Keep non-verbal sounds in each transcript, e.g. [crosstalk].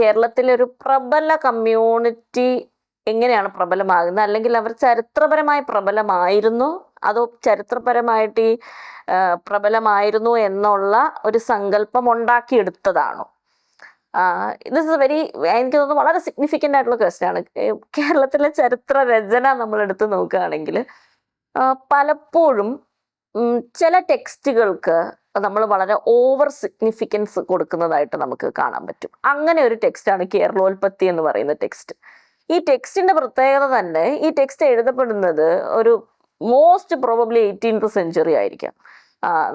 കേരളത്തിലെ ഒരു പ്രബല കമ്മ്യൂണിറ്റി എങ്ങനെയാണ് പ്രബലമാകുന്നത്? അല്ലെങ്കിൽ അവർ ചരിത്രപരമായി പ്രബലമായിരുന്നു? അതോ ചരിത്രപരമായിട്ട് ഈ പ്രബലമായിരുന്നു എന്നുള്ള ഒരു സങ്കല്പം ഉണ്ടാക്കിയെടുത്തതാണോ? ദിസ് ഇസ് വെരി എനിക്ക് തോന്നുന്നു വളരെ സിഗ്നിഫിക്കന്റ് ആയിട്ടുള്ള ക്വസ്റ്റ്യൻ ആണ്. കേരളത്തിലെ ചരിത്ര രചന നമ്മൾ എടുത്ത് നോക്കുകയാണെങ്കിൽ പലപ്പോഴും ചില ടെക്സ്റ്റുകൾക്ക് നമ്മൾ വളരെ ഓവർ സിഗ്നിഫിക്കൻസ് കൊടുക്കുന്നതായിട്ട് നമുക്ക് കാണാൻ പറ്റും. അങ്ങനെ ഒരു ടെക്സ്റ്റാണ് കേരളോൽപ്പത്തി എന്ന് പറയുന്ന ടെക്സ്റ്റ് ഈ ടെക്സ്റ്റിന്റെ പ്രത്യേകത തന്നെ ഈ ടെക്സ്റ്റ് എഴുതപ്പെടുന്നത് ഒരു മോസ്റ്റ് പ്രോബബ്ലി എയ്റ്റീൻത് സെഞ്ചുറി ആയിരിക്കാം.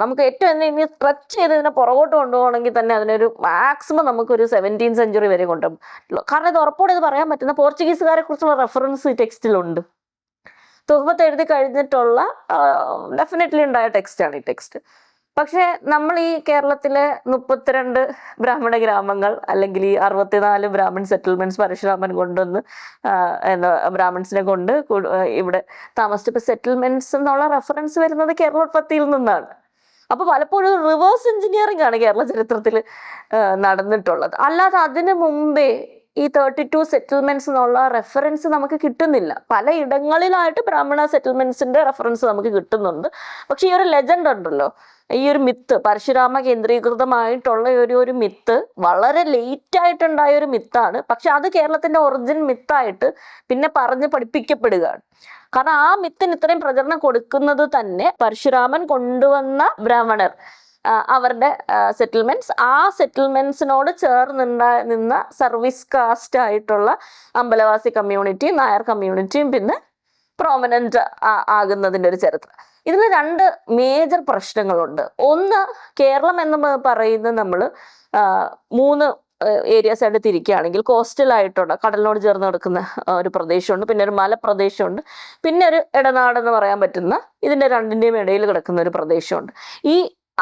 നമുക്ക് ഏറ്റവും ഇനി സ്ട്രെച്ച് ചെയ്ത് ഇതിനെ പുറകോട്ട് കൊണ്ടുപോകണമെങ്കിൽ തന്നെ അതിനൊരു മാക്സിമം നമുക്കൊരു സെവന്റീൻ സെഞ്ചുറി വരെ കൊണ്ടുപോകും കാരണം ഇത് ഉറപ്പോടെ ഇത് പറയാൻ പറ്റുന്ന പോർച്ചുഗീസുകാരെ കുറിച്ചുള്ള റെഫറൻസ് ഈ ടെക്സ്റ്റിലുണ്ട് തുഹബത്ത് എഴുതി കഴിഞ്ഞിട്ടുള്ള ഡെഫിനറ്റ്ലി ഉണ്ടായ ടെക്സ്റ്റാണ് ഈ ടെക്സ്റ്റ് പക്ഷേ നമ്മൾ ഈ കേരളത്തിലെ മുപ്പത്തിരണ്ട് ബ്രാഹ്മണ ഗ്രാമങ്ങൾ അല്ലെങ്കിൽ ഈ അറുപത്തിനാല് ബ്രാഹ്മൺ സെറ്റിൽമെന്റ്സ് പരശുരാമൻ കൊണ്ടുവന്ന് എന്താ ബ്രാഹ്മൺസിനെ കൊണ്ട് ഇവിടെ താമസിച്ചപ്പോൾ സെറ്റിൽമെന്റ്സ് എന്നുള്ള റെഫറൻസ് വരുന്നത് കേരളോത്പത്തിയിൽ നിന്നാണ്. അപ്പൊ പലപ്പോഴും റിവേഴ്സ് എഞ്ചിനീയറിംഗ് ആണ് കേരള ചരിത്രത്തിൽ നടന്നിട്ടുള്ളത്. അല്ലാതെ അതിനു മുമ്പേ ഈ തേർട്ടി ടു സെറ്റിൽമെന്റ്സ് എന്നുള്ള റെഫറൻസ് നമുക്ക് കിട്ടുന്നില്ല. പല ഇടങ്ങളിലായിട്ട് ബ്രാഹ്മണ സെറ്റിൽമെന്റ്സിന്റെ റെഫറൻസ് നമുക്ക് കിട്ടുന്നുണ്ട്. പക്ഷെ ഈ ഒരു ലെജൻഡ് ഉണ്ടല്ലോ. ഈ ഒരു മിത്ത് പരശുരാമ കേന്ദ്രീകൃതമായിട്ടുള്ള ഒരു ഒരു മിത്ത് വളരെ ലേറ്റ് ആയിട്ടുണ്ടായ ഒരു മിത്താണ് പക്ഷെ അത് കേരളത്തിന്റെ ഒറിജിൻ മിത്തായിട്ട് പിന്നെ പറഞ്ഞ് പഠിപ്പിക്കപ്പെടുകയാണ്. കാരണം ആ മിത്തിന് ഇത്രയും പ്രചരണം കൊടുക്കുന്നത് തന്നെ പരശുരാമൻ കൊണ്ടുവന്ന ബ്രാഹ്മണർ. അവരുടെ സെറ്റിൽമെന്റ്സ് ആ സെറ്റിൽമെന്റ്സിനോട് ചേർന്നുണ്ട നിന്ന സർവീസ് കാസ്റ്റ് ആയിട്ടുള്ള അമ്പലവാസി കമ്മ്യൂണിറ്റിയും നായർ കമ്മ്യൂണിറ്റിയും പിന്നെ പ്രോമനന്റ് ആകുന്നതിന്റെ ഒരു ചരിത്രം. ഇതിൽ രണ്ട് മേജർ പ്രശ്നങ്ങളുണ്ട്. ഒന്ന് കേരളം എന്ന് പറയുന്ന പറയുന്നത് നമ്മൾ മൂന്ന് ഏരിയാസ് ആയിട്ട് തിരിക്കുകയാണെങ്കിൽ കോസ്റ്റൽ ആയിട്ടുള്ള കടലിനോട് ചേർന്ന് കിടക്കുന്ന ഒരു പ്രദേശമുണ്ട്. പിന്നെ ഒരു മലപ്രദേശമുണ്ട്. പിന്നെ ഒരു ഇടനാടെന്ന് പറയാൻ പറ്റുന്ന ഇതിന്റെ രണ്ടിന്റെയും ഇടയിൽ കിടക്കുന്ന ഒരു പ്രദേശമുണ്ട്. ഈ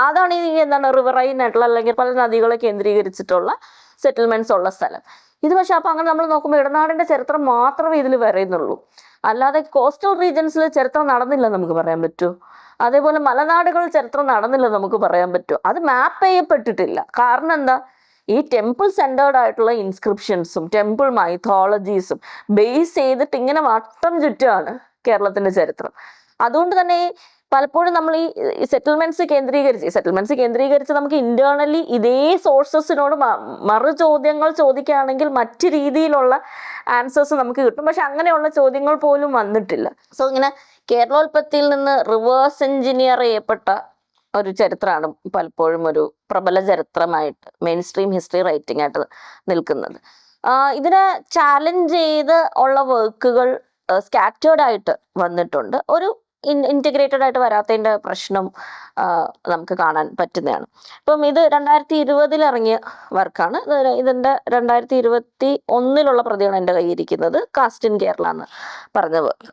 അതാണ് ഈ എന്താണ് റിവറൈൻ ആയിട്ടുള്ള അല്ലെങ്കിൽ പല നദികളെ കേന്ദ്രീകരിച്ചിട്ടുള്ള സെറ്റിൽമെന്റ്സ് ഉള്ള സ്ഥലം. ഇത് പക്ഷെ അപ്പൊ അങ്ങനെ നമ്മൾ നോക്കുമ്പോൾ ഇടനാടിന്റെ ചരിത്രം മാത്രമേ ഇതിൽ പറയുന്നുള്ളൂ. അല്ലാതെ കോസ്റ്റൽ റീജൻസിൽ ചരിത്രം നടന്നില്ല നമുക്ക് പറയാൻ പറ്റൂ. അതേപോലെ മലനാടുകളിൽ ചരിത്രം നടന്നില്ല നമുക്ക് പറയാൻ പറ്റൂ. അത് മാപ്പ് ചെയ്യപ്പെട്ടിട്ടില്ല. കാരണം എന്താ? ഈ ടെമ്പിൾ സെന്റേർഡ് ആയിട്ടുള്ള ഇൻസ്ക്രിപ്ഷൻസും ടെമ്പിൾ മൈത്തോളജീസും ബേസ് ചെയ്തിട്ട് ഇങ്ങനെ വട്ടം ചുറ്റുമാണ് കേരളത്തിന്റെ ചരിത്രം. അതുകൊണ്ട് തന്നെ പലപ്പോഴും നമ്മൾ ഈ സെറ്റിൽമെന്റ്സ് കേന്ദ്രീകരിച്ച് സെറ്റിൽമെന്റ്സ് കേന്ദ്രീകരിച്ച് നമുക്ക് ഇന്റേണലി ഇതേ സോഴ്സസിനോട് മറു ചോദ്യങ്ങൾ ചോദിക്കുകയാണെങ്കിൽ മറ്റ് രീതിയിലുള്ള ആൻസേഴ്സ് നമുക്ക് കിട്ടും. പക്ഷെ അങ്ങനെയുള്ള ചോദ്യങ്ങൾ പോലും വന്നിട്ടില്ല. സോ ഇങ്ങനെ കേരളോൽപ്പത്തിയിൽ നിന്ന് റിവേഴ്സ് എഞ്ചിനീയർ ചെയ്യപ്പെട്ട ഒരു ചരിത്രമാണ് പലപ്പോഴും ഒരു പ്രബല ചരിത്രമായിട്ട് മെയിൻ സ്ട്രീം ഹിസ്റ്ററി റൈറ്റിംഗ് ആയിട്ട് നിൽക്കുന്നത്. ഇതിനെ ചാലഞ്ച് ചെയ്ത് ഉള്ള വർക്കുകൾ സ്കാറ്റേർഡ് ആയിട്ട് വന്നിട്ടുണ്ട്. ഒരു ഇന്റഗ്രേറ്റഡ് ആയിട്ട് വരാത്തതിന്റെ പ്രശ്നം നമുക്ക് കാണാൻ പറ്റുന്നതാണ്. അപ്പം ഇത് രണ്ടായിരത്തി ഇരുപതിൽ ഇറങ്ങിയ വർക്കാണ്. ഇതിന്റെ രണ്ടായിരത്തി ഇരുപത്തി ഒന്നിലുള്ള പ്രതിയാണ് എന്റെ കയ്യിരിക്കുന്നത് കാസ്റ്റ് ഇൻ കേരള എന്ന് പറഞ്ഞ വർക്ക്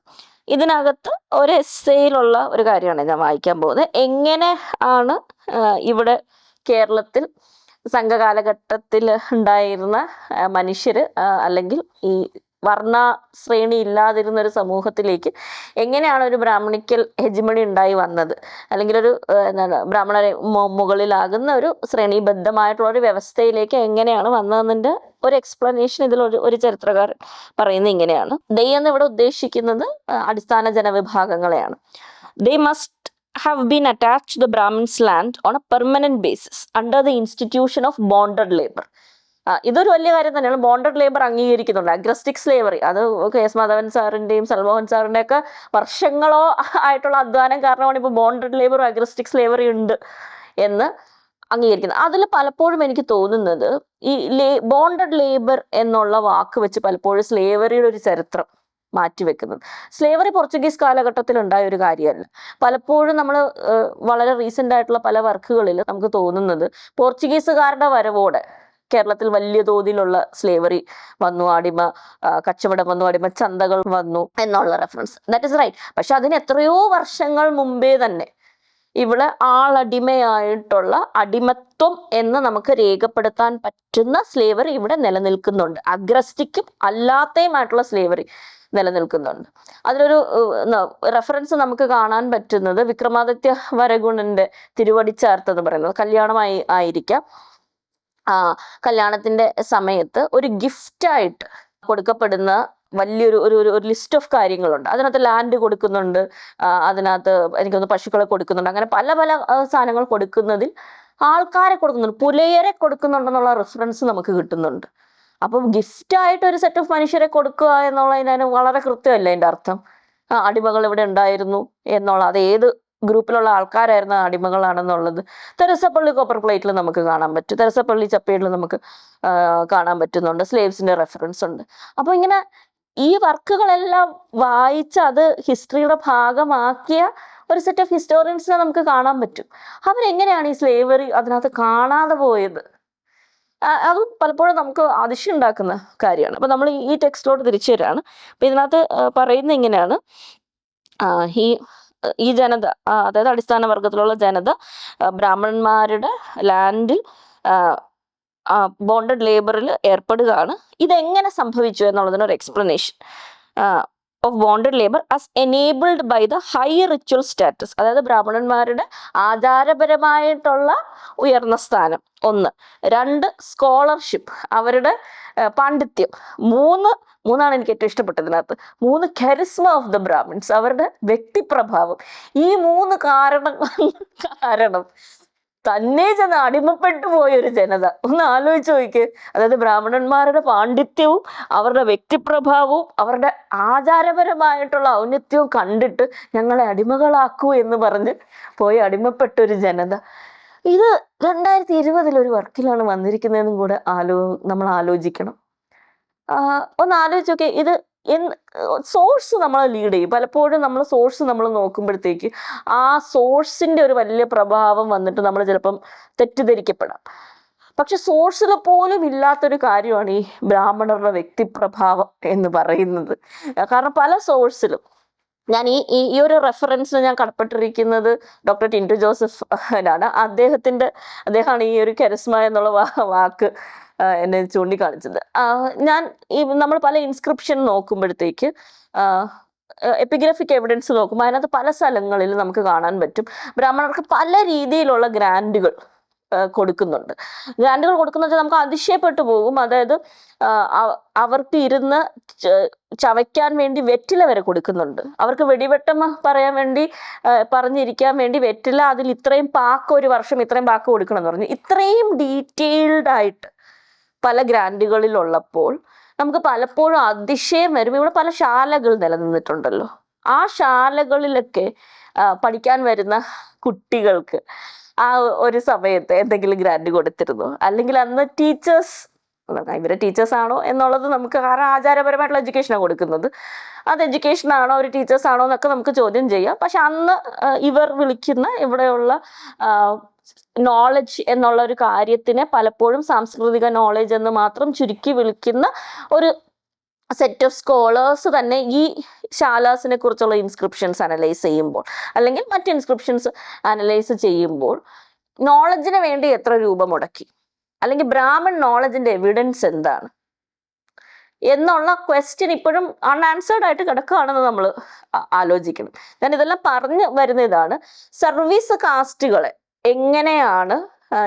ഇതിനകത്ത് ഒരു എസ്സേയിലുള്ള ഒരു കാര്യമാണ് ഞാൻ വായിക്കാൻ പോകുന്നത്. എങ്ങനെ ആണ് ഇവിടെ കേരളത്തിൽ സംഘകാലഘട്ടത്തിൽ ഉണ്ടായിരുന്ന മനുഷ്യർ അല്ലെങ്കിൽ ഈ വർണ ശ്രേണി ഇല്ലാതിരുന്ന ഒരു സമൂഹത്തിലേക്ക് എങ്ങനെയാണ് ഒരു ബ്രാഹ്മണിക്കൽ ഹെജിമണി ഉണ്ടായി വന്നത്? അല്ലെങ്കിൽ ഒരു എന്താണ് ബ്രാഹ്മണരെ മുകളിലാകുന്ന ഒരു ശ്രേണിബദ്ധമായിട്ടുള്ള ഒരു വ്യവസ്ഥയിലേക്ക് എങ്ങനെയാണ് വന്നതെന്നതിന്റെ ഒരു എക്സ്പ്ലനേഷൻ ഇതിൽ ഒരു ഒരു ചരിത്രകാരൻ പറയുന്നത് ഇങ്ങനെയാണ്. ദൈ എന്ന് ഇവിടെ ഉദ്ദേശിക്കുന്നത് അടിസ്ഥാന ജനവിഭാഗങ്ങളെയാണ്. They must have been attached the the land on a permanent basis under under institution of bonded labour. ഇതൊരു വലിയ കാര്യം തന്നെയാണ്. ബോണ്ടഡ് ലേബർ അംഗീകരിക്കുന്നുണ്ട്. അഗ്രസ്റ്റിക് സ്ലേവറി അത് കെ എസ് മാധവൻ സാറിന്റെയും സൽമോഹൻ സാറിന്റെ ഒക്കെ വർഷങ്ങളോ ആയിട്ടുള്ള അധ്വാനം കാരണമാണ് ഇപ്പോൾ ബോണ്ടഡ് ലേബർ അഗ്രസ്റ്റിക് സ്ലേവറി ഉണ്ട് എന്ന് അംഗീകരിക്കുന്നത്. അതിൽ പലപ്പോഴും എനിക്ക് തോന്നുന്നത് ഈ ലേ ബോണ്ടഡ് ലേബർ എന്നുള്ള വാക്ക് വെച്ച് പലപ്പോഴും സ്ലേവറിയുടെ ഒരു ചരിത്രം മാറ്റിവെക്കുന്നത് സ്ലേവറി പോർച്ചുഗീസ് കാലഘട്ടത്തിൽ ഉണ്ടായ ഒരു കാര്യമല്ല. പലപ്പോഴും നമ്മൾ വളരെ റീസെന്റ് ആയിട്ടുള്ള പല വർക്കുകളിൽ നമുക്ക് തോന്നുന്നത് പോർച്ചുഗീസുകാരുടെ വരവോടെ കേരളത്തിൽ വലിയ തോതിലുള്ള സ്ലേവറി വന്നു അടിമ കച്ചവടം വന്നു അടിമ ചന്തകൾ വന്നു എന്നുള്ള റെഫറൻസ് ദാറ്റ് ഇസ് റൈറ്റ് പക്ഷെ അതിന് എത്രയോ വർഷങ്ങൾ മുമ്പേ തന്നെ ഇവിടെ ആളടിമയായിട്ടുള്ള അടിമത്വം എന്ന് നമുക്ക് രേഖപ്പെടുത്താൻ പറ്റുന്ന സ്ലേവറി ഇവിടെ നിലനിൽക്കുന്നുണ്ട്. അഗ്രസ്റ്റിക്കും അല്ലാത്തയുമായിട്ടുള്ള സ്ലേവറി നിലനിൽക്കുന്നുണ്ട്. അതിലൊരു റെഫറൻസ് നമുക്ക് കാണാൻ പറ്റുന്നത് വിക്രമാദിത്യ വരഗുണന്റെ തിരുവടിച്ചാർത്ത് എന്ന് പറയുന്നത്. കല്യാണമായി ആയിരിക്കാം. കല്യാണത്തിന്റെ സമയത്ത് ഒരു ഗിഫ്റ്റായിട്ട് കൊടുക്കപ്പെടുന്ന വലിയൊരു ഒരു ഒരു ലിസ്റ്റ് ഓഫ് കാര്യങ്ങളുണ്ട്. അതിനകത്ത് ലാൻഡ് കൊടുക്കുന്നുണ്ട്. അതിനകത്ത് എനിക്ക് എനിക്കൊന്ന് പശുക്കളെ കൊടുക്കുന്നുണ്ട്. അങ്ങനെ പല പല സാധനങ്ങൾ കൊടുക്കുന്നതിൽ ആൾക്കാരെ കൊടുക്കുന്നുണ്ട്. പുലയരെ കൊടുക്കുന്നുണ്ടെന്നുള്ള റെഫറൻസ് നമുക്ക് കിട്ടുന്നുണ്ട്. അപ്പം ഗിഫ്റ്റായിട്ട് ഒരു സെറ്റ് ഓഫ് മനുഷ്യരെ കൊടുക്കുക എന്നുള്ളതിന് വളരെ കൃത്യമല്ല അതിന്റെ അർത്ഥം? അടിമകൾ ഇവിടെ ഉണ്ടായിരുന്നു എന്നുള്ള അത് ഏത് ഗ്രൂപ്പിലുള്ള ആൾക്കാരായിരുന്ന അടിമകളാണെന്നുള്ളത്. തെരസപ്പള്ളി കോപ്പർ പ്ലേറ്റിൽ നമുക്ക് കാണാൻ പറ്റും. തെരസപ്പള്ളി ചപ്പേടിൽ നമുക്ക് കാണാൻ പറ്റുന്നുണ്ട്. സ്ലേവ്സിന്റെ റെഫറൻസ് ഉണ്ട്. അപ്പൊ ഇങ്ങനെ ഈ വർക്കുകളെല്ലാം വായിച്ച് അത് ഹിസ്റ്ററിയുടെ ഭാഗമാക്കിയ ഒരു സെറ്റ് ഓഫ് ഹിസ്റ്റോറിയൻസിനെ നമുക്ക് കാണാൻ പറ്റും. അവരെങ്ങനെയാണ് ഈ സ്ലേവറി അതിനകത്ത് കാണാതെ പോയത്? അത് പലപ്പോഴും നമുക്ക് അതിശയം ഉണ്ടാക്കുന്ന കാര്യമാണ്. അപ്പൊ നമ്മൾ ഈ ടെക്സ്റ്റിലോട്ട് തിരിച്ചു വരികയാണ്. അപ്പൊ ഇതിനകത്ത് ആ, പറയുന്ന ഇങ്ങനെയാണ്. ഈ ഈ ജനത അതായത് അടിസ്ഥാന വർഗത്തിലുള്ള ജനത ബ്രാഹ്മണന്മാരുടെ ലാൻഡിൽ ബോണ്ടഡ് ലേബറിൽ ഏർപ്പെടുകയാണ്. ഇതെങ്ങനെ സംഭവിച്ചു എന്നുള്ളതിനൊരു explanation of bonded labour as enabled by the high ritual status അതായത് ബ്രാഹ്മണന്മാരുടെ ആചാരപരമായിട്ടുള്ള ഉയർന്ന സ്ഥാനം. ഒന്ന്. രണ്ട് സ്കോളർഷിപ്പ് അവരുടെ പാണ്ഡിത്യം. മൂന്ന് മൂന്നാണ് എനിക്ക് ഏറ്റവും ഇഷ്ടപ്പെട്ടത് ഇതിനകത്ത് മൂന്ന് കരിസ്മ ഓഫ് ദ ബ്രാഹ്മിൻസ് അവരുടെ വ്യക്തിപ്രഭാവം. ഈ മൂന്ന് കാരണം കാരണം തന്നെ ചെന്ന് അടിമപ്പെട്ടു പോയ ഒരു ജനത. ഒന്ന് ആലോചിച്ച് നോക്കിക്ക് അതായത് ബ്രാഹ്മണന്മാരുടെ പാണ്ഡിത്യവും അവരുടെ വ്യക്തിപ്രഭാവവും അവരുടെ ആചാരപരമായിട്ടുള്ള ഔന്നത്യവും കണ്ടിട്ട് ഞങ്ങളെ അടിമകളാക്കൂ എന്ന് പറഞ്ഞ് പോയി അടിമപ്പെട്ട ഒരു ജനത. ഇത് രണ്ടായിരത്തി ഇരുപതിൽ ഒരു വർക്കിലാണ് വന്നിരിക്കുന്നതെന്നും കൂടെ ആലോ നമ്മൾ ആലോചിക്കണം. ഒന്ന് ആലോചിച്ച് നോക്കിയേ. ഇത് സോഴ്സ് നമ്മൾ ലീഡ് ചെയ്യും. പലപ്പോഴും നമ്മൾ സോഴ്സ് നമ്മൾ നോക്കുമ്പോഴത്തേക്ക് ആ സോഴ്സിന്റെ ഒരു വലിയ പ്രഭാവം വന്നിട്ട് നമ്മൾ ചിലപ്പം തെറ്റിദ്ധരിക്കപ്പെടാം. പക്ഷെ സോഴ്സിൽ പോലും ഇല്ലാത്തൊരു കാര്യമാണ് ഈ ബ്രാഹ്മണരുടെ വ്യക്തിപ്രഭാവം എന്ന് പറയുന്നത്. കാരണം പല സോഴ്സിലും ഞാൻ ഈ ഈ- ഒരു റെഫറൻസിന് ഞാൻ കടപ്പെട്ടിരിക്കുന്നത് ഡോക്ടർ ടിന്റു ജോസഫ് ആണ് അദ്ദേഹത്തിന്റെ അദ്ദേഹമാണ് ഈ ഒരു കെരസ്മ എന്നുള്ള വാക്ക് എന്നെ ചൂണ്ടിക്കാണിച്ചത്. ഞാൻ ഈ നമ്മൾ പല ഇൻസ്ക്രിപ്ഷൻ നോക്കുമ്പോഴത്തേക്ക് എപ്പിഗ്രഫിക് എവിഡൻസ് നോക്കുമ്പോൾ അതിനകത്ത് പല സ്ഥലങ്ങളിൽ നമുക്ക് കാണാൻ പറ്റും. ബ്രാഹ്മണർക്ക് പല രീതിയിലുള്ള ഗ്രാൻഡുകൾ കൊടുക്കുന്നുണ്ട്. ഗ്രാൻഡുകൾ കൊടുക്കുന്ന വെച്ചാൽ നമുക്ക് അതിശയപ്പെട്ടു പോകും. അതായത് അവർക്ക് ഇരുന്ന് ചവയ്ക്കാൻ വേണ്ടി വെറ്റില വരെ കൊടുക്കുന്നുണ്ട്. അവർക്ക് വെടിവെട്ടം പറയാൻ വേണ്ടി പറഞ്ഞിരിക്കാൻ വേണ്ടി വെറ്റില അതിൽ ഇത്രയും പാക്ക് ഒരു വർഷം ഇത്രയും പാക്ക് കൊടുക്കണം എന്ന് പറഞ്ഞു. ഇത്രയും ഡീറ്റെയിൽഡ് ആയിട്ട് പല ഗ്രാൻഡുകളിലുള്ളപ്പോൾ നമുക്ക് പലപ്പോഴും അതിശയം വരും. ഇവിടെ പല ശാലകൾ നിലനിന്നിട്ടുണ്ടല്ലോ. ആ ശാലകളിലൊക്കെ പഠിക്കാൻ വരുന്ന കുട്ടികൾക്ക് ആ ഒരു സമയത്ത് എന്തെങ്കിലും ഗ്രാൻഡ് കൊടുത്തിരുന്നു. അല്ലെങ്കിൽ അന്ന് ടീച്ചേഴ്സ് ഇവരെ ടീച്ചേഴ്സ് ആണോ എന്നുള്ളത് നമുക്ക് കാരണം ആചാരപരമായിട്ടുള്ള എഡ്യൂക്കേഷനാണ് കൊടുക്കുന്നത്. അത് എഡ്യൂക്കേഷൻ ആണോ ഒരു ടീച്ചേഴ്സ് ആണോ എന്നൊക്കെ നമുക്ക് ചോദ്യം ചെയ്യാം. പക്ഷെ അന്ന് ഇവർ വിളിക്കുന്ന ഇവിടെയുള്ള നോളജ് എന്നുള്ള ഒരു കാര്യത്തിനെ പലപ്പോഴും സാംസ്കൃതിക നോളജ് എന്ന് മാത്രം ചുരുക്കി വിളിക്കുന്ന ഒരു സെറ്റ് ഓഫ് സ്കോളേഴ്സ് തന്നെ ഈ ശാലാസിനെ കുറിച്ചുള്ള ഇൻസ്ക്രിപ്ഷൻസ് അനലൈസ് ചെയ്യുമ്പോൾ അല്ലെങ്കിൽ മറ്റ് ഇൻസ്ക്രിപ്ഷൻസ് അനലൈസ് ചെയ്യുമ്പോൾ നോളജിന് വേണ്ടി എത്ര രൂപ മുടക്കി? അല്ലെങ്കിൽ ബ്രാഹ്മൺ നോളജിന്റെ എവിഡൻസ് എന്താണ്? എന്നുള്ള ക്വസ്റ്റ്യൻ ഇപ്പോഴും അൺആൻസേർഡ് ആയിട്ട് കിടക്കുകയാണെന്ന് നമ്മൾ ആലോചിക്കണം. ഞാൻ ഇതെല്ലാം പറഞ്ഞു വരുന്ന ഇതാണ് സർവീസ് കാസ്റ്റുകളെ എങ്ങനെയാണ്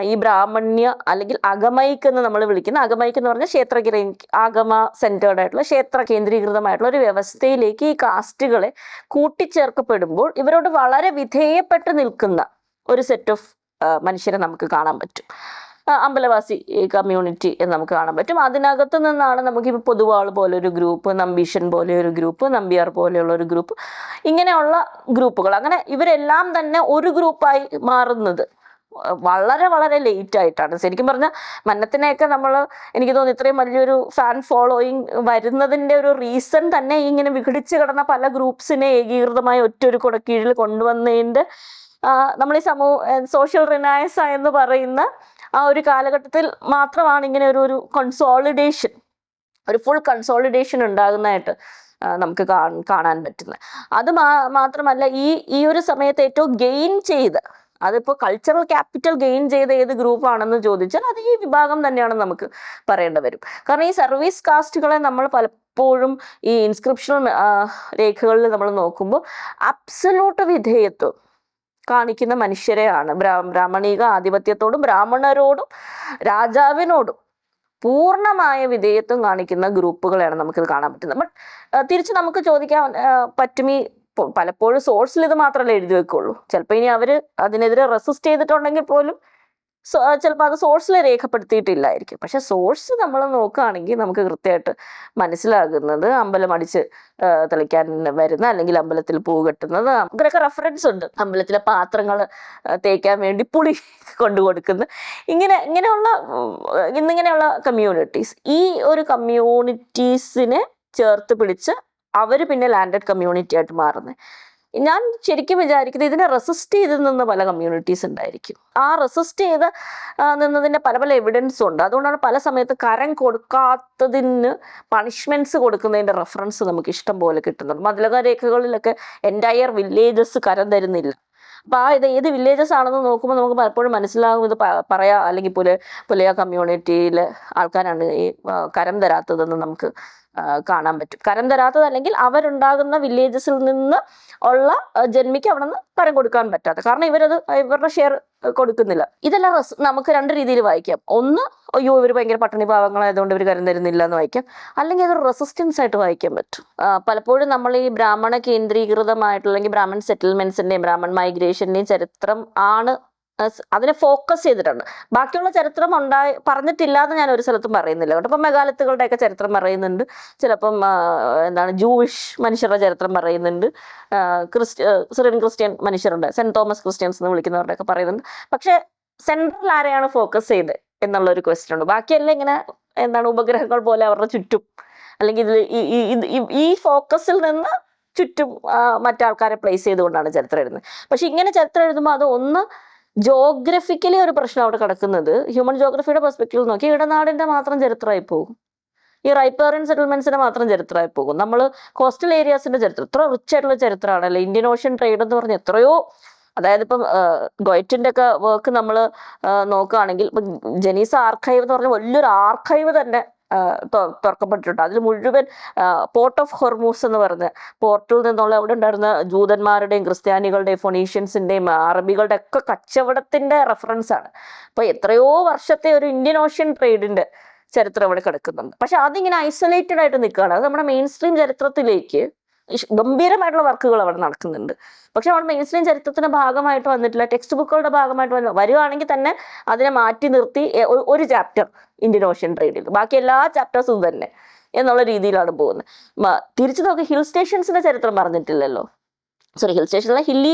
ഈ ബ്രാഹ്മണ്യ അല്ലെങ്കിൽ അഗമൈക്ക് എന്ന് നമ്മൾ വിളിക്കുന്ന അഗമൈക്ക് എന്ന് പറഞ്ഞാൽ ക്ഷേത്ര ആഗമ സെന്റേർഡ് ആയിട്ടുള്ള ക്ഷേത്ര കേന്ദ്രീകൃതമായിട്ടുള്ള ഒരു വ്യവസ്ഥയിലേക്ക് ഈ കാസ്റ്റുകളെ കൂട്ടിച്ചേർക്കപ്പെടുമ്പോൾ ഇവരോട് വളരെ വിധേയപ്പെട്ട് നിൽക്കുന്ന ഒരു സെറ്റ് ഓഫ് മനുഷ്യരെ നമുക്ക് കാണാൻ പറ്റും. അമ്പലവാസി കമ്മ്യൂണിറ്റി എന്ന് നമുക്ക് കാണാൻ പറ്റും. അതിനകത്ത് നിന്നാണ് നമുക്ക് ഇപ്പോൾ പൊതുവാൾ പോലെ ഒരു ഗ്രൂപ്പ് നമ്പീഷൻ പോലെ ഒരു ഗ്രൂപ്പ് നമ്പിയാർ പോലെയുള്ള ഒരു ഗ്രൂപ്പ് ഇങ്ങനെയുള്ള ഗ്രൂപ്പുകൾ അങ്ങനെ ഇവരെല്ലാം തന്നെ ഒരു ഗ്രൂപ്പായി മാറുന്നത്. വളരെ വളരെ ലേറ്റ് ആയിട്ടാണ്. ശരിക്കും പറഞ്ഞാൽ മന്നത്തിനെയൊക്കെ നമ്മൾ എനിക്ക് തോന്നുന്നു ഇത്രയും വലിയൊരു ഫാൻ ഫോളോയിങ് വരുന്നതിന്റെ ഒരു റീസൺ തന്നെ ഇങ്ങനെ വിഘടിച്ച് കിടന്ന പല ഗ്രൂപ്പ്സിനെ ഏകീകൃതമായ ഒറ്റൊരു കുടക്കീഴിൽ കൊണ്ടുവന്നതിന്റെ നമ്മൾ ഈ സമൂഹ സോഷ്യൽ റിനയസ എന്ന് പറയുന്ന ആ ഒരു കാലഘട്ടത്തിൽ മാത്രമാണ് ഇങ്ങനെ ഒരു ഒരു കൺസോളിഡേഷൻ ഒരു ഫുൾ കൺസോളിഡേഷൻ ഉണ്ടാകുന്നതായിട്ട് നമുക്ക് കാണാൻ പറ്റുന്നത്. അത് മാത്രമല്ല ഈ ഈ ഒരു സമയത്ത് ഏറ്റവും ഗെയിൻ ചെയ്ത് അതിപ്പോൾ കൾച്ചറൽ ക്യാപിറ്റൽ ഗെയിൻ ചെയ്ത ഏത് ഗ്രൂപ്പാണെന്ന് ചോദിച്ചാൽ അത് ഈ വിഭാഗം തന്നെയാണ് നമുക്ക് പറയേണ്ടി വരും. കാരണം ഈ സർവീസ് കാസ്റ്റുകളെ നമ്മൾ പലപ്പോഴും ഈ ഇൻസ്ക്രിപ്ഷണൽ രേഖകളിൽ നമ്മൾ നോക്കുമ്പോൾ അബ്സലൂട്ട് വിധേയത്വം കാണിക്കുന്ന മനുഷ്യരെയാണ്. ബ്രാ ബ്രാഹ്മണിക ആധിപത്യത്തോടും ബ്രാഹ്മണരോടും രാജാവിനോടും പൂർണമായ വിധേയത്വം കാണിക്കുന്ന ഗ്രൂപ്പുകളെയാണ് നമുക്കിത് കാണാൻ പറ്റുന്നത്. ബട്ട് തിരിച്ച് നമുക്ക് ചോദിക്കാൻ പറ്റും ഈ പലപ്പോഴും സോഴ്സിൽ ഇത് മാത്രമല്ല എഴുതി വെക്കുള്ളൂ. ചിലപ്പോൾ ഇനി അവർ അതിനെതിരെ റെസിസ്റ്റ് ചെയ്തിട്ടുണ്ടെങ്കിൽ പോലും ചിലപ്പോൾ അത് സോഴ്സിൽ രേഖപ്പെടുത്തിയിട്ടില്ലായിരിക്കും. പക്ഷെ സോഴ്സ് നമ്മൾ നോക്കുകയാണെങ്കിൽ നമുക്ക് കൃത്യമായിട്ട് മനസ്സിലാകുന്നത് അമ്പലം അടിച്ച് തെളിക്കാൻ വരുന്ന അല്ലെങ്കിൽ അമ്പലത്തിൽ പൂ കെട്ടുന്നത് അങ്ങനെയൊക്കെ റെഫറൻസ് ഉണ്ട്. അമ്പലത്തിലെ പാത്രങ്ങൾ തേക്കാൻ വേണ്ടി പുളി [laughs] കൊണ്ടു കൊടുക്കുന്നത് ഇങ്ങനെ ഇങ്ങനെയുള്ള ഇന്നിങ്ങനെയുള്ള കമ്മ്യൂണിറ്റീസ് ഈ ഒരു കമ്മ്യൂണിറ്റീസിനെ ചേർത്ത് പിടിച്ച് അവർ പിന്നെ ലാൻഡഡ് കമ്മ്യൂണിറ്റി ആയിട്ട് മാറുന്നത് ഞാൻ ശരിക്കും വിചാരിക്കുന്നത് ഇതിനെ റെസിസ്റ്റ് ചെയ്ത് നിന്ന പല കമ്മ്യൂണിറ്റീസ് ഉണ്ടായിരിക്കും. ആ റെസിസ്റ്റ് ചെയ്ത് നിന്നതിന്റെ പല പല എവിഡൻസും ഉണ്ട്. അതുകൊണ്ടാണ് പല സമയത്ത് കരം കൊടുക്കാത്തതിന് പണിഷ്മെന്റ്സ് കൊടുക്കുന്നതിന്റെ റെഫറൻസ് നമുക്ക് ഇഷ്ടം പോലെ കിട്ടുന്നുണ്ട്. മതിലക രേഖകളിലൊക്കെ എന്റയർ വില്ലേജസ് കരം തരുന്നില്ല. അപ്പോൾ ആ ഇത് ഏത് വില്ലേജസ് ആണെന്ന് നോക്കുമ്പോൾ നമുക്ക് പലപ്പോഴും മനസ്സിലാകും. ഇത് പറയാം അല്ലെങ്കിൽ പുല പുലയ കമ്മ്യൂണിറ്റിയിലെ ആൾക്കാരാണ് ഈ കരം തരാത്തതെന്ന് നമുക്ക് കാണാൻ പറ്റും. കരം തരാത്തതല്ലെങ്കിൽ അവരുണ്ടാകുന്ന വില്ലേജസിൽ നിന്ന് ഉള്ള ജന്മിക്ക് അവിടെ നിന്ന് കരം കൊടുക്കാൻ പറ്റാത്ത. കാരണം ഇവരത് ഇവരുടെ ഷെയർ കൊടുക്കുന്നില്ല. ഇതെല്ലാം നമുക്ക് രണ്ട് രീതിയിൽ വായിക്കാം. ഒന്ന് അയ്യോ ഇവർ ഭയങ്കര പട്ടിണി പാവങ്ങളായതുകൊണ്ട് ഇവർ കരം തരുന്നില്ല എന്ന് വായിക്കാം. അല്ലെങ്കിൽ അതൊരു റെസിസ്റ്റൻസ് ആയിട്ട് വായിക്കാൻ പറ്റും. പലപ്പോഴും നമ്മൾ ഈ ബ്രാഹ്മണ കേന്ദ്രീകൃതമായിട്ടുള്ള അല്ലെങ്കിൽ ബ്രാഹ്മൺ സെറ്റിൽമെന്റ്സിന്റെയും ബ്രാഹ്മൺ മൈഗ്രേഷന്റെയും ചരിത്രം ആണ് അതിനെ ഫോക്കസ് ചെയ്തിട്ടുണ്ട് ബാക്കിയുള്ള ചരിത്രം ഉണ്ടായി പറഞ്ഞിട്ടില്ല എന്ന് ഞാൻ ഒരു സ്ഥലത്തും പറയുന്നില്ല കേട്ടോ. ഇപ്പം മെഗാലത്തുകളുടെയൊക്കെ ചരിത്രം പറയുന്നുണ്ട്. ചിലപ്പം എന്താണ് ജൂയിഷ് മനുഷ്യരുടെ ചരിത്രം പറയുന്നുണ്ട്. ക്രിസ്ത്യ സിറിയൻ ക്രിസ്ത്യൻ മനുഷ്യരുണ്ട്. സെന്റ് തോമസ് ക്രിസ്ത്യൻസ് എന്ന് വിളിക്കുന്നവരുടെയൊക്കെ പറയുന്നുണ്ട്. പക്ഷെ സെൻട്രൽ ആരെയാണ് ഫോക്കസ് ചെയ്ത് എന്നുള്ള ഒരു ക്വസ്റ്റ്യൻ ഉണ്ട്. ബാക്കിയെല്ലാം ഇങ്ങനെ എന്താണ് ഉപഗ്രഹങ്ങൾ പോലെ അവരുടെ ചുറ്റും. അല്ലെങ്കിൽ ഇതിൽ ഈ- ഫോക്കസിൽ നിന്ന് ചുറ്റും മറ്റാൾക്കാരെ പ്ലേസ് ചെയ്തുകൊണ്ടാണ് ചരിത്രം എഴുതുന്നത്. പക്ഷെ ഇങ്ങനെ ചരിത്രം എഴുതുമ്പോൾ അത് ഒന്ന് ജോഗ്രഫിക്കലി ഒരു പ്രശ്നം അവിടെ കിടക്കുന്നത്. ഹ്യൂമൻ ജോഗ്രഫിയുടെ പെർസ്പെക്റ്റീവ് നോക്കി ഇടനാടിന്റെ മാത്രം ചരിത്രമായി പോകും. ഈ റൈപ്പേറിയൻ സെറ്റിൽമെന്റ്സിന്റെ മാത്രം ചരിത്രമായി പോകും. നമ്മൾ കോസ്റ്റൽ ഏരിയാസിന്റെ ചരിത്രം എത്ര റിച്ച് ആയിട്ടുള്ള ചരിത്രമാണല്ലേ ഇന്ത്യൻ ഓഷ്യൻ ട്രേഡ് എന്ന് പറഞ്ഞ എത്രയോ അതായത് ഇപ്പം ഗോയറ്റിന്റെ ഒക്കെ വർക്ക് നമ്മൾ നോക്കുകയാണെങ്കിൽ ഇപ്പം ജനീസ് ആർക്കൈവ് എന്ന് പറഞ്ഞ വലിയൊരു ആർക്കൈവ് തന്നെ തുറക്കപ്പെട്ടിട്ടുണ്ട്. അതിൽ മുഴുവൻ പോർട്ട് ഓഫ് ഹൊർമൂസ് എന്ന് പറഞ്ഞ പോർട്ടിൽ നിന്നുള്ള അവിടെ ഉണ്ടായിരുന്ന ജൂതന്മാരുടെയും ക്രിസ്ത്യാനികളുടെയും ഫൊണീഷ്യൻസിന്റെയും അറബികളുടെ ഒക്കെ കച്ചവടത്തിന്റെ റെഫറൻസ് ആണ്. അപ്പൊ എത്രയോ വർഷത്തെ ഒരു ഇന്ത്യൻ ഓഷ്യൻ ട്രേഡിന്റെ ചരിത്രം അവിടെ കിടക്കുന്നുണ്ട്. പക്ഷെ അതിങ്ങനെ ഐസൊലേറ്റഡ് ആയിട്ട് നിൽക്കുകയാണ്. അത് നമ്മുടെ മെയിൻ സ്ട്രീം ചരിത്രത്തിലേക്ക് ഗംഭീരമായിട്ടുള്ള വർക്കുകൾ അവിടെ നടക്കുന്നുണ്ട്. പക്ഷെ അവിടെ മെയിൻ സ്ട്രീം ചരിത്രത്തിന്റെ ഭാഗമായിട്ട് വന്നിട്ടില്ല. ടെക്സ്റ്റ് ബുക്കുകളുടെ ഭാഗമായിട്ട് വന്നു വരുവാണെങ്കിൽ തന്നെ അതിനെ മാറ്റി നിർത്തി ഒരു ചാപ്റ്റർ ഇന്ത്യൻ ഓഷ്യൻ ട്രേഡിൽ ബാക്കി എല്ലാ ചാപ്റ്റേഴ്സും തന്നെ എന്നുള്ള രീതിയിലാണ് പോകുന്നത്. തിരിച്ചു നോക്കി ഹിൽ സ്റ്റേഷൻസിന്റെ ചരിത്രം പറഞ്ഞിട്ടില്ലല്ലോ. സോറി ഹിൽ സ്റ്റേഷനിലെ ഹില്ലി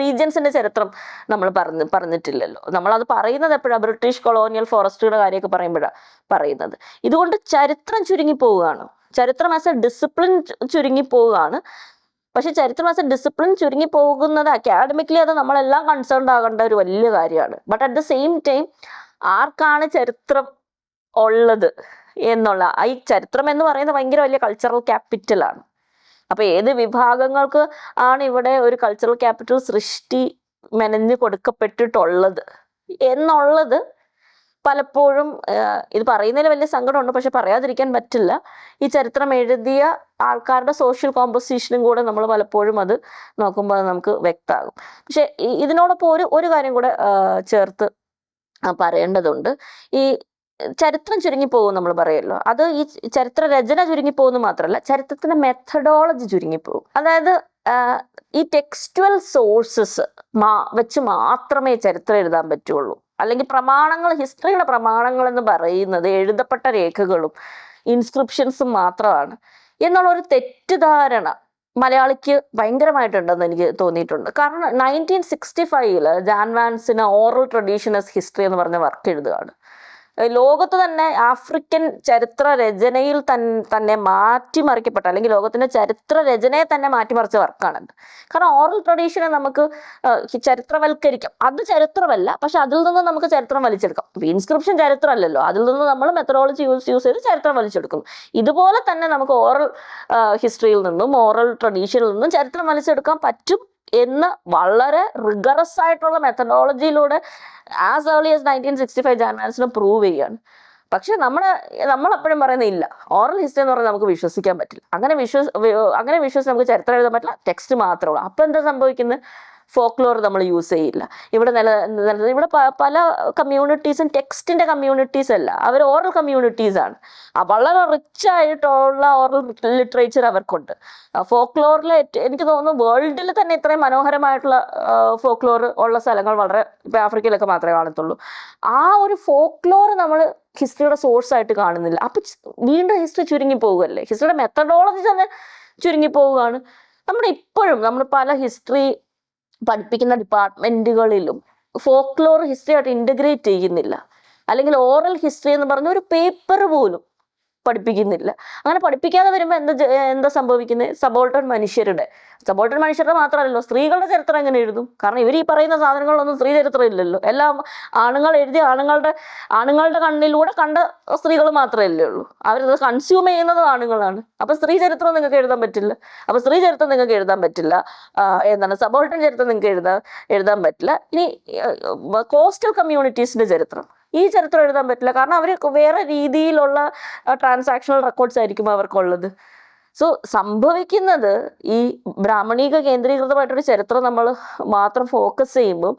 റീജിയൻസിന്റെ ചരിത്രം നമ്മൾ പറഞ്ഞ് പറഞ്ഞിട്ടില്ലല്ലോ. അത് പറയുന്നത് എപ്പോഴാണ് ബ്രിട്ടീഷ് കൊളോണിയൽ ഫോറസ്റ്റുകളുടെ കാര്യമൊക്കെ പറയുമ്പോഴാണ് പറയുന്നത്. ഇതുകൊണ്ട് ചരിത്രം ചുരുങ്ങി പോവുകയാണ് ചരിത്രം ആസ് എ ഡിസിപ്ലിൻ ചുരുങ്ങി പോവുകയാണ് പക്ഷെ ചരിത്രം ആസ് എ ഡിസിപ്ലിൻ ചുരുങ്ങി പോകുന്നത് അക്കാഡമിക്കലി അത് നമ്മളെല്ലാം കൺസേൺഡ് ആകേണ്ട ഒരു വലിയ കാര്യമാണ്. But at the same time ആർക്കാണ് ചരിത്രം ഉള്ളത് എന്നുള്ള ഈ ചരിത്രം എന്ന് പറയുന്നത് ഭയങ്കര വലിയ കൾച്ചറൽ ക്യാപിറ്റലാണ് അപ്പൊ ഏത് വിഭാഗങ്ങൾക്ക് ആണ് ഇവിടെ ഒരു കൾച്ചറൽ ക്യാപിറ്റൽ സൃഷ്ടി മെനഞ്ഞു കൊടുക്കപ്പെട്ടിട്ടുള്ളത്? എന്നുള്ളത് പലപ്പോഴും ഇത് പറയുന്നതിൽ വലിയ സങ്കടമുണ്ട്. പക്ഷെ പറയാതിരിക്കാൻ പറ്റില്ല. ഈ ചരിത്രം എഴുതിയ ആൾക്കാരുടെ സോഷ്യൽ കോമ്പോസിഷനും കൂടെ നമ്മൾ പലപ്പോഴും അത് നോക്കുമ്പോൾ നമുക്ക് വ്യക്തമാകും. പക്ഷെ ഇതിനോടൊപ്പം ഒരു ഒരു കാര്യം കൂടെ ചേർത്ത് പറയേണ്ടതുണ്ട്. ഈ ചരിത്രം ചുരുങ്ങി പോകും നമ്മൾ പറയല്ലോ. അത് ഈ ചരിത്ര രചന ചുരുങ്ങി പോകുന്നു മാത്രമല്ല ചരിത്രത്തിന്റെ മെത്തഡോളജി ചുരുങ്ങി പോകും അതായത് ഈ ടെക്സ്റ്റുവൽ സോഴ്സസ് മാ വെച്ച് മാത്രമേ ചരിത്രം എഴുതാൻ പറ്റുള്ളൂ. അല്ലെങ്കിൽ പ്രമാണങ്ങൾ ഹിസ്റ്ററിയുടെ പ്രമാണങ്ങൾ എന്ന് പറയുന്നത് എഴുതപ്പെട്ട രേഖകളും ഇൻസ്ക്രിപ്ഷൻസും മാത്രമാണ്. എന്നുള്ള ഒരു തെറ്റിദ്ധാരണ മലയാളിക്ക് ഭയങ്കരമായിട്ടുണ്ടെന്ന് എനിക്ക് തോന്നിയിട്ടുണ്ട്. കാരണം നയന്റീൻ സിക്സ്റ്റി ഫൈവിൽ ജാൻവാൻസിന് ഓറൽ ട്രഡീഷണസ് ഹിസ്റ്ററി എന്ന് പറഞ്ഞ വർക്ക് എഴുതുകയാണ്. ലോകത്ത് തന്നെ ആഫ്രിക്കൻ ചരിത്ര രചനയിൽ തന്നെ മാറ്റിമറിക്കപ്പെട്ട അല്ലെങ്കിൽ ലോകത്തിന്റെ ചരിത്ര രചനയെ തന്നെ മാറ്റിമറിച്ച വർക്കാണത്. കാരണം ഓറൽ ട്രഡീഷനെ നമുക്ക് ചരിത്രവൽക്കരിക്കാം. അത് ചരിത്രമല്ല പക്ഷെ അതിൽ നിന്ന് നമുക്ക് ചരിത്രം വലിച്ചെടുക്കാം. ഇൻസ്ക്രിപ്ഷൻ ചരിത്രമല്ലല്ലോ അതിൽ നിന്ന് നമ്മൾ മെത്തഡോളജി യൂസ് യൂസ് ചെയ്ത് ചരിത്രം വലിച്ചെടുക്കുന്നു. ഇതുപോലെ തന്നെ നമുക്ക് ഓറൽ ഹിസ്റ്ററിയിൽ നിന്നും ഓറൽ ട്രഡീഷനിൽ നിന്നും ചരിത്രം വലിച്ചെടുക്കാൻ പറ്റും എന്ന് വളരെ റിഗറസ് ആയിട്ടുള്ള മെത്തഡോളജിയിലൂടെ as early as nineteen sixty five ജാൻവാൻസിന് prove ചെയ്യാണ് പക്ഷെ നമ്മുടെ നമ്മൾ എപ്പോഴും പറയുന്നത് ഇല്ല. ഓറൽ ഹിസ്റ്ററി എന്ന് പറഞ്ഞാൽ നമുക്ക് വിശ്വസിക്കാൻ പറ്റില്ല. അങ്ങനെ വിശ്വസ് അങ്ങനെ വിശ്വസിച്ച് നമുക്ക് ചരിത്രം എഴുതാൻ പറ്റില്ല. ടെക്സ്റ്റ് മാത്രമേ ഉള്ളൂ. അപ്പം എന്താ സംഭവിക്കുന്നത് ഫോക്ലോർ നമ്മൾ യൂസ് ചെയ്യില്ല. ഇവിടെ നില ഇവിടെ പല കമ്മ്യൂണിറ്റീസും ടെക്സ്റ്റിന്റെ കമ്മ്യൂണിറ്റീസ് അല്ല. അവർ ഓറൽ കമ്മ്യൂണിറ്റീസ് ആണ്. വളരെ റിച്ച് ആയിട്ടുള്ള ഓറൽ ലിറ്ററേച്ചർ അവർക്കുണ്ട്. ഫോക്ലോറിൽ എനിക്ക് തോന്നുന്നു വേൾഡിൽ തന്നെ ഇത്രയും മനോഹരമായിട്ടുള്ള ഫോക്ലോർ ഉള്ള സ്ഥലങ്ങൾ വളരെ ഇപ്പം ആഫ്രിക്കയിലൊക്കെ മാത്രമേ കാണത്തുള്ളൂ. ആ ഒരു ഫോക്ലോർ നമ്മൾ ഹിസ്റ്ററിയുടെ സോഴ്സ് ആയിട്ട് കാണുന്നില്ല. അപ്പം വീണ്ടും ഹിസ്റ്ററി ചുരുങ്ങി പോകുമല്ലേ ഹിസ്റ്ററിയുടെ മെത്തഡോളജി തന്നെ ചുരുങ്ങി പോവുകയാണ്. നമ്മുടെ ഇപ്പോഴും നമ്മൾ പല ഹിസ്റ്ററി പഠിപ്പിക്കുന്ന ഡിപ്പാർട്ട്മെന്റുകളിലും ഫോക്ലോർ ഹിസ്റ്ററി ആയിട്ട് ഇന്റഗ്രേറ്റ് ചെയ്യുന്നില്ല. അല്ലെങ്കിൽ ഓറൽ ഹിസ്റ്ററി എന്ന് പറഞ്ഞ ഒരു പേപ്പർ പോലും പഠിപ്പിക്കുന്നില്ല. അങ്ങനെ പഠിപ്പിക്കാതെ വരുമ്പോൾ എന്താ എന്താ സംഭവിക്കുന്നത് സബോൾട്ടൺ മനുഷ്യരുടെ. സബോൾട്ടൺ മനുഷ്യരുടെ മാത്രമല്ലല്ലോ സ്ത്രീകളുടെ ചരിത്രം എങ്ങനെ എഴുതും? കാരണം ഇവർ ഈ പറയുന്ന സാധനങ്ങളൊന്നും സ്ത്രീ ചരിത്രം ഇല്ലല്ലോ എല്ലാം ആണുങ്ങൾ എഴുതി ആണുങ്ങളുടെ ആണുങ്ങളുടെ കണ്ണിലൂടെ കണ്ട സ്ത്രീകൾ മാത്രമല്ലേ ഉള്ളൂ. അവരത് കൺസ്യൂം ചെയ്യുന്നത് ആണുങ്ങളാണ്. അപ്പൊ സ്ത്രീ ചരിത്രം നിങ്ങൾക്ക് എഴുതാൻ പറ്റില്ല. അപ്പൊ സ്ത്രീ ചരിത്രം നിങ്ങൾക്ക് എഴുതാൻ പറ്റില്ല. എന്താണ്? സബോൾട്ടൺ ചരിത്രം നിങ്ങൾക്ക് എഴുതാൻ എഴുതാൻ പറ്റില്ല. ഇനി കോസ്റ്റൽ കമ്മ്യൂണിറ്റീസിന്റെ ചരിത്രം. ഈ ചരിത്രം എഴുതാൻ പറ്റില്ല. കാരണം അവർ വേറെ രീതിയിലുള്ള ട്രാൻസാക്ഷണൽ റെക്കോർഡ്സ് ആയിരിക്കും അവർക്കുള്ളത്. സോ സംഭവിക്കുന്നത് ഈ ബ്രാഹ്മണീക കേന്ദ്രീകൃതമായിട്ടൊരു ചരിത്രം നമ്മൾ മാത്രം ഫോക്കസ് ചെയ്യുമ്പം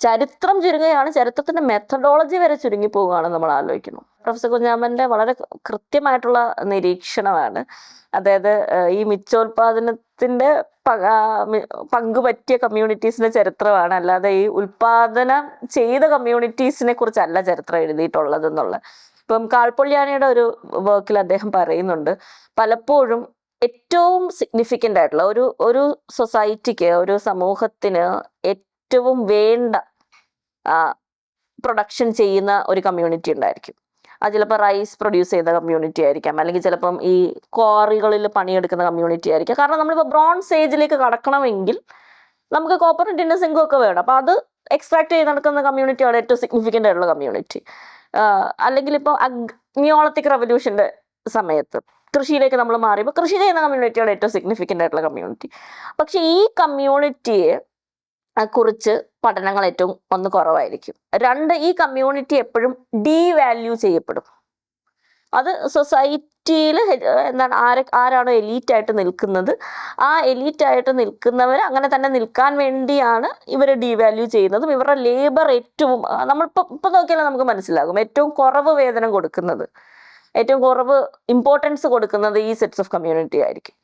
ചരിത്രം ചുരുങ്ങുകയാണ്. ചരിത്രത്തിന്റെ മെത്തഡോളജി വരെ ചുരുങ്ങി പോവുകയാണ് നമ്മൾ ആലോചിക്കുന്നു. പ്രൊഫസർ കുഞ്ഞാമന്റെ വളരെ കൃത്യമായിട്ടുള്ള നിരീക്ഷണമാണ്. അതായത് ഈ മിച്ചോൽപാദനത്തിന്റെ പങ്ക് പറ്റിയ കമ്മ്യൂണിറ്റീസിന്റെ ചരിത്രമാണ്. അല്ലാതെ ഈ ഉൽപാദനം ചെയ്ത കമ്മ്യൂണിറ്റീസിനെ കുറിച്ചല്ല ചരിത്രം എഴുതിയിട്ടുള്ളത് എന്നുള്ള ഇപ്പം കാൾപ്പൊള്ളിയാനിയുടെ ഒരു വർക്കിൽ അദ്ദേഹം പറയുന്നുണ്ട് പലപ്പോഴും ഏറ്റവും സിഗ്നിഫിക്കന്റ് ആയിട്ടുള്ള ഒരു ഒരു സൊസൈറ്റിക്ക് ഒരു സമൂഹത്തിന് ഏറ്റവും വേണ്ട പ്രൊഡക്ഷൻ ചെയ്യുന്ന ഒരു കമ്മ്യൂണിറ്റി ഉണ്ടായിരിക്കും. അത് ചിലപ്പോൾ റൈസ് പ്രൊഡ്യൂസ് ചെയ്യുന്ന കമ്മ്യൂണിറ്റി ആയിരിക്കാം. അല്ലെങ്കിൽ ചിലപ്പം ഈ ക്വാറികളിൽ പണിയെടുക്കുന്ന കമ്മ്യൂണിറ്റി ആയിരിക്കാം. കാരണം നമ്മളിപ്പോൾ ബ്രോൺസ് ഏജിലേക്ക് കടക്കണമെങ്കിൽ നമുക്ക് ടിന്നും സിങ്കും ഒക്കെ വേണം. അപ്പോൾ അത് എക്സ്ട്രാക്ട് ചെയ്ത് നടക്കുന്ന കമ്മ്യൂണിറ്റിയാണ് ഏറ്റവും സിഗ്നിഫിക്കന്റ് ആയിട്ടുള്ള കമ്മ്യൂണിറ്റി അല്ലെങ്കിൽ ഇപ്പോൾ നിയോളത്തിക് റവല്യൂഷന്റെ സമയത്ത് കൃഷിയിലേക്ക് നമ്മൾ മാറിയപ്പോൾ കൃഷി ചെയ്യുന്ന കമ്മ്യൂണിറ്റിയാണ് ഏറ്റവും സിഗ്നിഫിക്കന്റ് ആയിട്ടുള്ള കമ്മ്യൂണിറ്റി പക്ഷേ ഈ കമ്മ്യൂണിറ്റിയെ കുറിച്ച് പഠനങ്ങൾ ഏറ്റവും ഒന്ന് കുറവായിരിക്കും. രണ്ട് ഈ കമ്മ്യൂണിറ്റി എപ്പോഴും ഡീവാല്യൂ ചെയ്യപ്പെടും. അത് സൊസൈറ്റിയിൽ എന്താണ് ആരെ ആരാണോ എലീറ്റായിട്ട് നിൽക്കുന്നത് ആ എലീറ്റായിട്ട് നിൽക്കുന്നവർ അങ്ങനെ തന്നെ നിൽക്കാൻ വേണ്ടിയാണ് ഇവരെ ഡീവാല്യൂ ചെയ്യുന്നതും ഇവരുടെ ലേബർ ഏറ്റവും നമ്മളിപ്പോൾ ഇപ്പം നോക്കിയാലും നമുക്ക് മനസ്സിലാകും ഏറ്റവും കുറവ് വേതനം കൊടുക്കുന്നത് ഏറ്റവും കുറവ് ഇമ്പോർട്ടൻസ് കൊടുക്കുന്നത് ഈ സെറ്റ്സ് ഓഫ് കമ്മ്യൂണിറ്റി ആയിരിക്കും.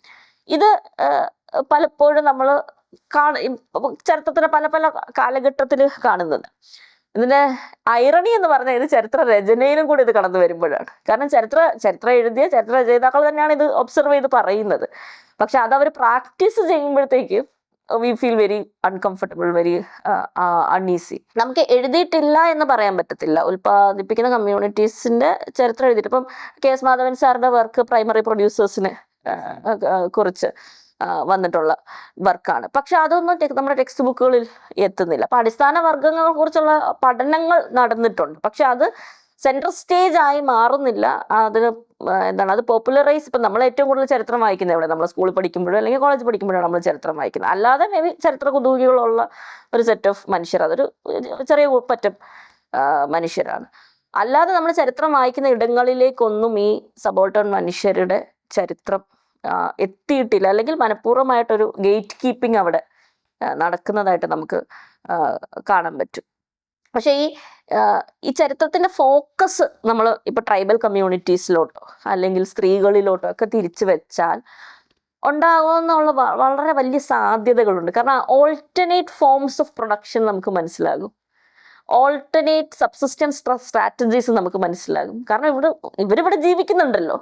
ഇത് പലപ്പോഴും നമ്മൾ ചരിത്രത്തിന്റെ പല പല കാലഘട്ടത്തിൽ കാണുന്നത് ഇതിന്റെ ഐറണി എന്ന് പറഞ്ഞാൽ ഇത് ചരിത്ര രചനയിലും കൂടി ഇത് കടന്നു വരുമ്പോഴാണ്. കാരണം ചരിത്ര ചരിത്രം എഴുതിയ ചരിത്ര രചയിതാക്കൾ തന്നെയാണ് ഇത് ഒബ്സർവ് ചെയ്ത് പറയുന്നത്. പക്ഷെ അത് അവർ പ്രാക്ടീസ് ചെയ്യുമ്പോഴത്തേക്ക് we feel very uncomfortable very uneasy നമുക്ക് എഴുതിയിട്ടില്ല എന്ന് പറയാൻ പറ്റത്തില്ല. ഉൽപ്പാദിപ്പിക്കുന്ന കമ്മ്യൂണിറ്റീസിന്റെ ചരിത്രം എഴുതിയിട്ട്. ഇപ്പം കെ എസ് മാധവൻ സാറിന്റെ വർക്ക് പ്രൈമറി പ്രൊഡ്യൂസേഴ്സിനെ കുറിച്ച്. വന്നിട്ടുള്ള വർക്കാണ്. പക്ഷെ അതൊന്നും നമ്മുടെ ടെക്സ്റ്റ് ബുക്കുകളിൽ എത്തുന്നില്ല. അപ്പൊ അടിസ്ഥാന വർഗങ്ങളെ കുറിച്ചുള്ള പഠനങ്ങൾ നടന്നിട്ടുണ്ട്. പക്ഷെ അത് സെൻട്രൽ സ്റ്റേജ് ആയി മാറുന്നില്ല. അതിന് എന്താണ് അത് പോപ്പുലറൈസ് ഇപ്പം നമ്മൾ ഏറ്റവും കൂടുതൽ ചരിത്രം വായിക്കുന്നത് എവിടെ നമ്മൾ സ്കൂളിൽ പഠിക്കുമ്പോഴോ അല്ലെങ്കിൽ കോളേജ് പഠിക്കുമ്പോഴോ നമ്മൾ ചരിത്രം വായിക്കുന്നത്. അല്ലാതെ മേ ബി ചരിത്ര കുതുകികളുള്ള ഒരു സെറ്റ് ഓഫ് മനുഷ്യർ. അതൊരു ചെറിയ പറ്റം മനുഷ്യരാണ്. അല്ലാതെ നമ്മൾ ചരിത്രം വായിക്കുന്ന ഇടങ്ങളിലേക്കൊന്നും ഈ സബോൾട്ടൺ മനുഷ്യരുടെ ചരിത്രം എത്തിയിട്ടില്ല. അല്ലെങ്കിൽ മനഃപൂർവമായിട്ടൊരു ഗേറ്റ് കീപ്പിംഗ് അവിടെ നടക്കുന്നതായിട്ട് നമുക്ക് കാണാൻ പറ്റും. പക്ഷേ ഈ ഈ ചരിത്രത്തിന്റെ ഫോക്കസ് നമ്മൾ ഇപ്പൊ ട്രൈബൽ കമ്മ്യൂണിറ്റീസിലോട്ടോ അല്ലെങ്കിൽ സ്ത്രീകളിലോട്ടോ ഒക്കെ തിരിച്ചു വെച്ചാൽ ഉണ്ടാകുമെന്നുള്ള വളരെ വലിയ സാധ്യതകളുണ്ട്. കാരണം ഓൾട്ടർനേറ്റ് ഫോംസ് ഓഫ് പ്രൊഡക്ഷൻ നമുക്ക് മനസ്സിലാകും. ഓൾട്ടർനേറ്റ് സബ്സിസ്റ്റൻസ് സ്ട്രാറ്റജീസ് നമുക്ക് മനസ്സിലാകും. കാരണം ഇവിടെ ഇവരിവിടെ ജീവിക്കുന്നുണ്ടല്ലോ.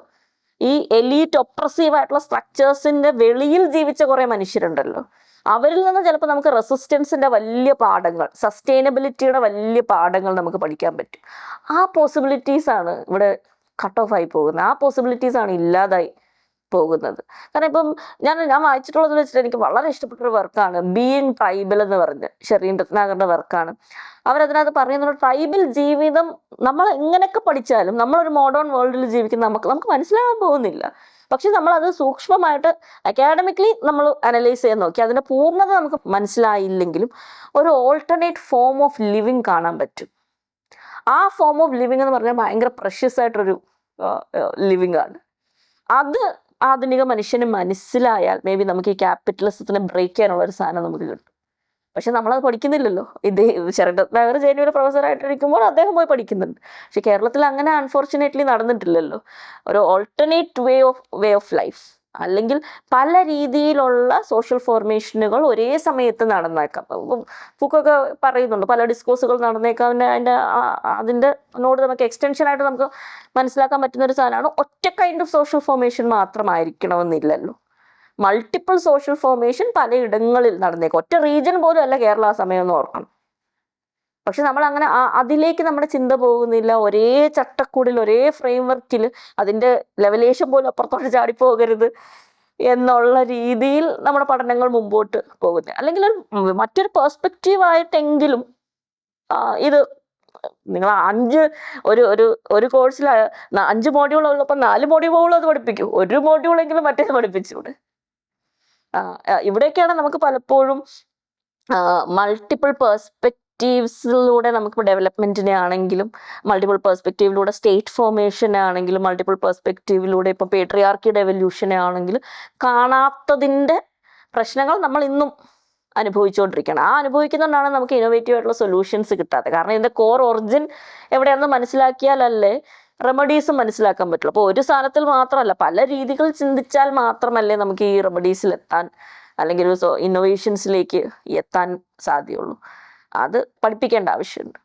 ഈ എലീറ്റ് ഒപ്രസീവ് ആയിട്ടുള്ള സ്ട്രക്ചേഴ്സിന്റെ വെളിയിൽ ജീവിച്ച കുറെ മനുഷ്യരുണ്ടല്ലോ. അവരിൽ നിന്ന് ചിലപ്പോൾ നമുക്ക് റെസിസ്റ്റൻസിന്റെ വലിയ പാഠങ്ങൾ സസ്റ്റൈനബിലിറ്റിയുടെ വലിയ പാഠങ്ങൾ നമുക്ക് പഠിക്കാൻ പറ്റും. ആ പോസിബിലിറ്റീസ് ആണ് ഇവിടെ കട്ട് ഓഫ് ആയി പോകുന്നത്. ആ പോസിബിലിറ്റീസ് ആണ് ഇല്ലാതായി പോകുന്നത്. കാരണം ഇപ്പം ഞാൻ ഞാൻ വായിച്ചിട്ടുള്ളത് വെച്ചിട്ട് എനിക്ക് വളരെ ഇഷ്ടപ്പെട്ട ഒരു വർക്കാണ് ബീയിങ് ട്രൈബൽ എന്ന് പറഞ്ഞ് ഷെറീൻ രത്നാകറിന്റെ വർക്കാണ് അവരതിനകത്ത് പറയുന്നത് ട്രൈബൽ ജീവിതം നമ്മൾ എങ്ങനെയൊക്കെ പഠിച്ചാലും നമ്മളൊരു മോഡേൺ വേൾഡിൽ ജീവിക്കുന്ന നമുക്ക് നമുക്ക് മനസ്സിലാകാൻ പോകുന്നില്ല. പക്ഷെ നമ്മൾ അത് സൂക്ഷ്മമായിട്ട് അക്കാഡമിക്കലി നമ്മൾ അനലൈസ് ചെയ്യാൻ നോക്കി. അതിന്റെ പൂർണത നമുക്ക് മനസ്സിലായില്ലെങ്കിലും ഒരു ഓൾട്ടർനേറ്റ് ഫോം ഓഫ് ലിവിങ് കാണാൻ പറ്റും. ആ ഫോം ഓഫ് ലിവിങ് എന്ന് പറഞ്ഞാൽ ഭയങ്കര പ്രഷ്യസ് ആയിട്ടൊരു ലിവിങ് ആണ്. അത് ആധുനിക മനുഷ്യന് മനസ്സിലായാൽ മേ ബി നമുക്ക് ഈ ക്യാപിറ്റലിസത്തിനെ ബ്രേക്ക് ചെയ്യാനുള്ള ഒരു സാധനം നമുക്ക് കിട്ടും. പക്ഷെ നമ്മളത് പഠിക്കുന്നില്ലല്ലോ. ഇത് ശരത്നഗർ ജെയിനിയുടെ പ്രൊഫസറായിട്ടിരിക്കുമ്പോൾ അദ്ദേഹം പോയി പഠിക്കുന്നുണ്ട്. പക്ഷെ കേരളത്തിൽ അങ്ങനെ അൺഫോർച്ചുനേറ്റ്ലി നടന്നിട്ടില്ലല്ലോ. ഒരു alternate way of way of life അല്ലെങ്കിൽ പല രീതിയിലുള്ള സോഷ്യൽ ഫോർമേഷനുകൾ ഒരേ സമയത്ത് നടന്നേക്കാം. ഫുക്കൊക്കെ പറയുന്നുണ്ട് പല ഡിസ്കോഴ്സുകൾ നടന്നേക്കാം. അതിന്റെ അതിന്റെ നോട് നമുക്ക് എക്സ്റ്റൻഷൻ ആയിട്ട് നമുക്ക് മനസ്സിലാക്കാൻ പറ്റുന്ന ഒരു സാധനമാണ് ഒറ്റ കൈൻഡ് ഓഫ് സോഷ്യൽ ഫോർമേഷൻ മാത്രമായിരിക്കണമെന്നില്ലല്ലോ. മൾട്ടിപ്പിൾ സോഷ്യൽ ഫോർമേഷൻ പലയിടങ്ങളിൽ നടന്നേക്കും. ഒറ്റ റീജിയൻ പോലും അല്ല കേരള സമയം എന്ന് ഓർക്കണം. പക്ഷെ നമ്മൾ അങ്ങനെ അതിലേക്ക് നമ്മുടെ ചിന്ത പോകുന്നില്ല. ഒരേ ചട്ടക്കൂടിൽ ഒരേ ഫ്രെയിം വർക്കിൽ അതിന്റെ ലെവലേഷൻ പോലും അപ്പുറത്തോട്ട് ചാടിപ്പോകരുത് എന്നുള്ള രീതിയിൽ നമ്മുടെ പഠനങ്ങൾ മുമ്പോട്ട് പോകുന്നത്. അല്ലെങ്കിൽ ഒരു മറ്റൊരു പേഴ്സ്പെക്റ്റീവായിട്ടെങ്കിലും ഇത് നിങ്ങൾ അഞ്ച് ഒരു ഒരു ഒരു കോഴ്സിൽ അഞ്ച് മോഡ്യൂൾ ഉള്ളപ്പോൾ നാല് മോഡ്യൂളും അത് പഠിപ്പിക്കും. ഒരു മോഡ്യൂളെങ്കിലും മറ്റേത് പഠിപ്പിച്ചൂടെ ഇവിടെയൊക്കെയാണ് നമുക്ക് പലപ്പോഴും മൾട്ടിപ്പിൾ പേഴ്സ്പെക്റ്റീവ്സിലൂടെ നമുക്ക് ഡെവലപ്മെന്റിനെ ആണെങ്കിലും മൾട്ടിപ്പിൾ പെർസ്പെക്റ്റീവിലൂടെ സ്റ്റേറ്റ് ഫോർമേഷനെ ആണെങ്കിലും മൾട്ടിപ്പിൾ പെർസ്പെക്റ്റീവിലൂടെ ഇപ്പം പേട്രിയാർക്കി ഡെവല്യൂഷനെ ആണെങ്കിലും കാണാത്തതിന്റെ പ്രശ്നങ്ങൾ നമ്മൾ ഇന്നും അനുഭവിച്ചുകൊണ്ടിരിക്കണം ആ അനുഭവിക്കുന്നതുകൊണ്ടാണ് നമുക്ക് ഇന്നോവേറ്റീവ് ആയിട്ടുള്ള സൊല്യൂഷൻസ് കിട്ടാത്തത്. കാരണം ഇതിന്റെ കോർ ഒറിജിൻ എവിടെയാണെന്ന് മനസ്സിലാക്കിയാലല്ലേ റെമഡീസും മനസ്സിലാക്കാൻ പറ്റുള്ളൂ. അപ്പോൾ ഒരു സ്ഥാനത്തിൽ മാത്രമല്ല പല രീതികൾ ചിന്തിച്ചാൽ മാത്രമല്ലേ നമുക്ക് ഈ റെമഡീസിൽ എത്താൻ അല്ലെങ്കിൽ ഒരു ഇന്നോവേഷൻസിലേക്ക് എത്താൻ സാധ്യമുള്ളൂ അത് പഠിപ്പിക്കേണ്ട ആവശ്യമുണ്ട്.